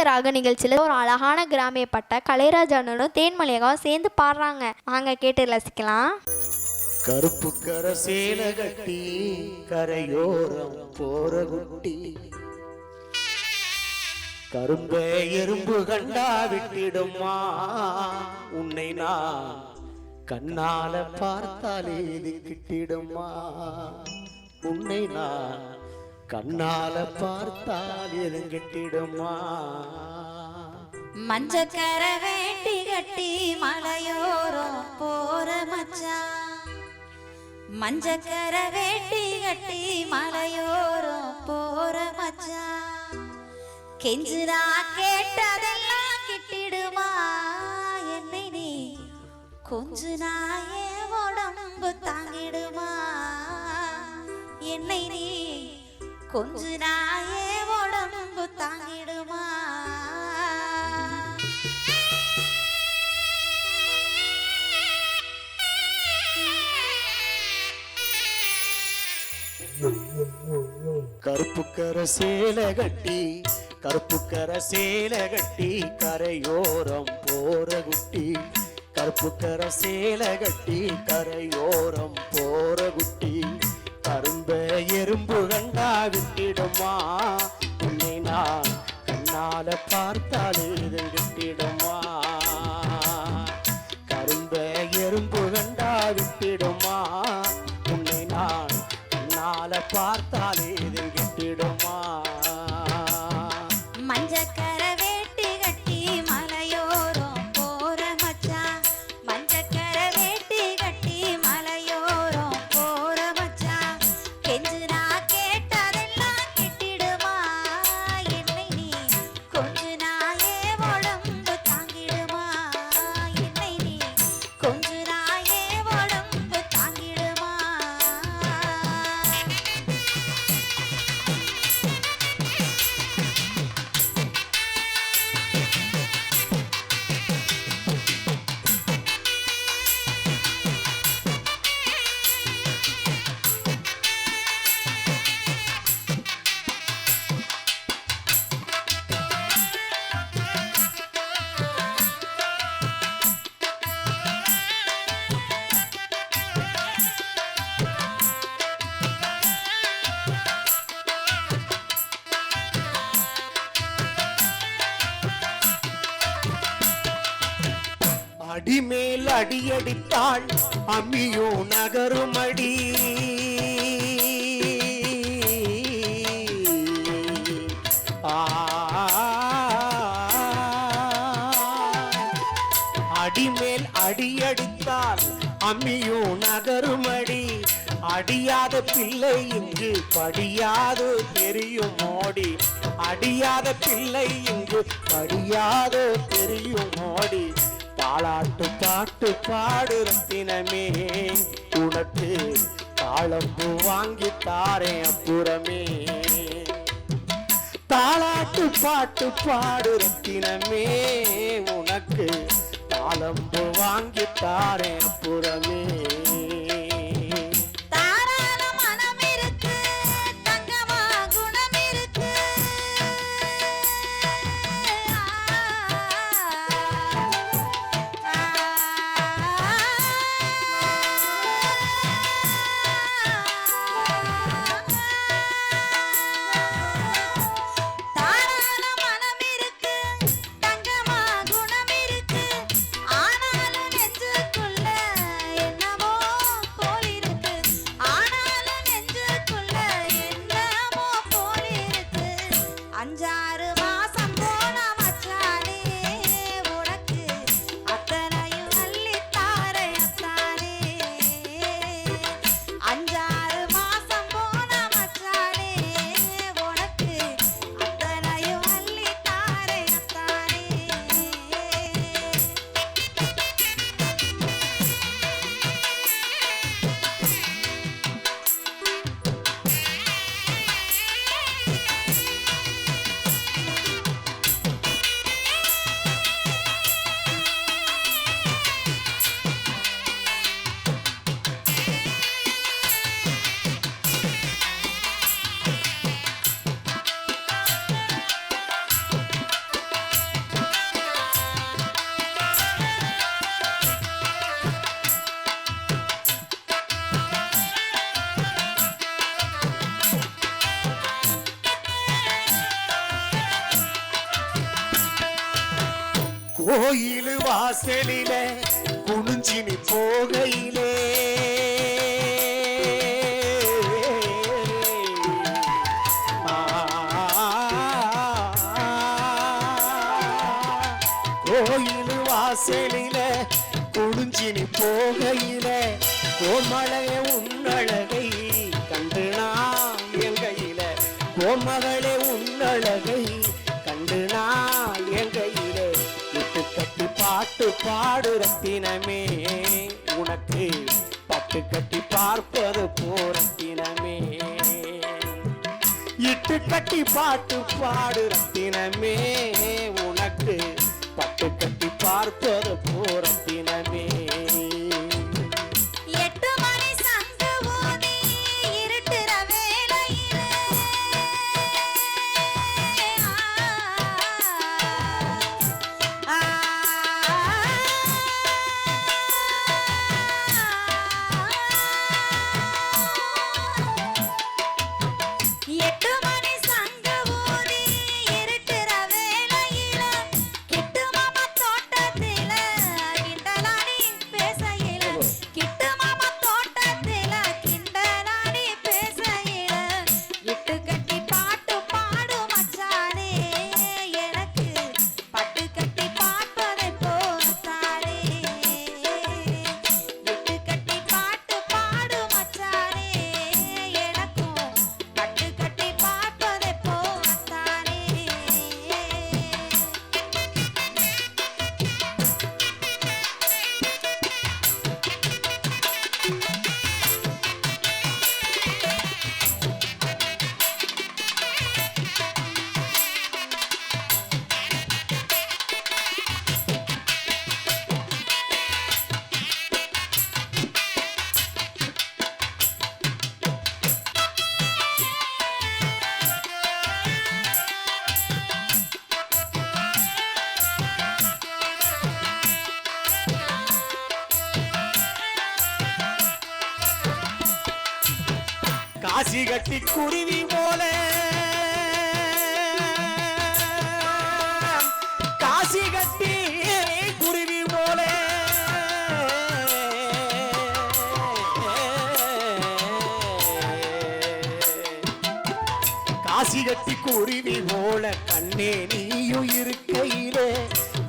சங்கீத ராக நிகழ்ச்சியில் ஒரு அழகான கிராமியப்பட்ட கலைராஜனும் தேன்மொழியகாவும் சேர்ந்து பாடுறாங்க. வாங்க கேட்டு ரசிக்கலாம். கருப்பு கர சேல கட்டி கரையோரம் போற குட்டி. கரும்பே எறும்பு கண்டா விட்டிடுமா உன்னை நான் கண்ணால பார்த்தாலே இது கிட்டிடுமா உன்னை நான் கண்ணால பார்த்தால் எது கிட்டிடுமா? மஞ்சக்கர வேட்டி கட்டி மலையோரம் போற மச்சான். மஞ்சக்கர வேட்டி கட்டி மலையோரம் போற மச்சான். கெஞ்சுனா கேட்டதெல்லாம் கிட்டிடுமா? என்னை நீ கொஞ்ச நாயே உடம்பு தாங்கிடுமா? என்னை நீ கொஞ்ச நாயே உடம்பு தாங்கிடுமா கருப்பு கர சேலை கட்டி கருப்பு கர சேலை கட்டி கரையோரம் போற குட்டி கருப்பு கர சேலை கட்டி கரையோரம் போற குட்டி கரும்ப எறும்புகள் விட்டிடுமா? உன்னை நான் கண்ணால பார்த்தால் இது அடிமேல் அடியடித்தாள் அம்மியோ நகருமடி அடிமேல் அடியடித்தால் அம்மியோ நகருமடி அடியாத பிள்ளை இங்கு படியாது தெரியும் மோடி அடியாத பிள்ளை இங்கு படியாது தெரியும் மோடி தாளாட்டு பாட்டு பாடு ரத்தினமே உனக்கு தாளம்பு வாங்கி தாரேன் அப்புறமே. தாளாட்டு பாட்டு பாடு ரத்தினமே உனக்கு தாளம்பு வாங்கி தாரேன் அப்புறமே. கோயில் வாசலில குனிஞ்சினி போகையிலே. கோயில் வாசலில குனிஞ்சினி போகையில. கோமலைய உன்னழகை கண்டு நாம் எங்கையில கோமகளே உன்னழகை கண்டு நாம் பாடு ரத்தினமே. உனக்கு பட்டு கட்டி பார்ப்பது போரத்தினமே இட்டு கட்டி பாட்டு பாடு ரத்தினமே. உனக்கு பட்டு கட்டி பார்ப்பது போரத்தினமே காசி கட்டி குருவி போல. காசி கட்டி குருவி போல. காசி கட்டி குருவி போல கண்ணே நீயும் இருக்கையிலே.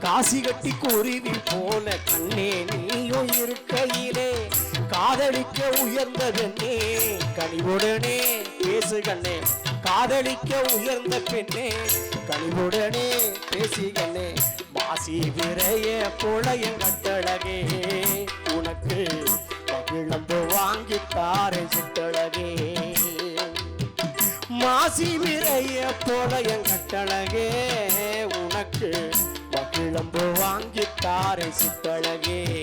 காசி கட்டி குருவி போல கண்ணே நீயும் இருக்கையிலே. காதலிக்க உயர்ந்ததென்னே கனிவுடனே பேசுகண்ணே காதலிக்க உயர்ந்த பெண்ணே. கனிவுடனே பேசுகண்ணே மாசி விரைய போல கட்டழகே. உனக்கு மகிழம்பு வாங்கித்தாரே சிட்டழகே. மாசி விரைய போல கட்டழகே. உனக்கு மகிழம்பு வாங்கித்தாரே சிட்டழகே.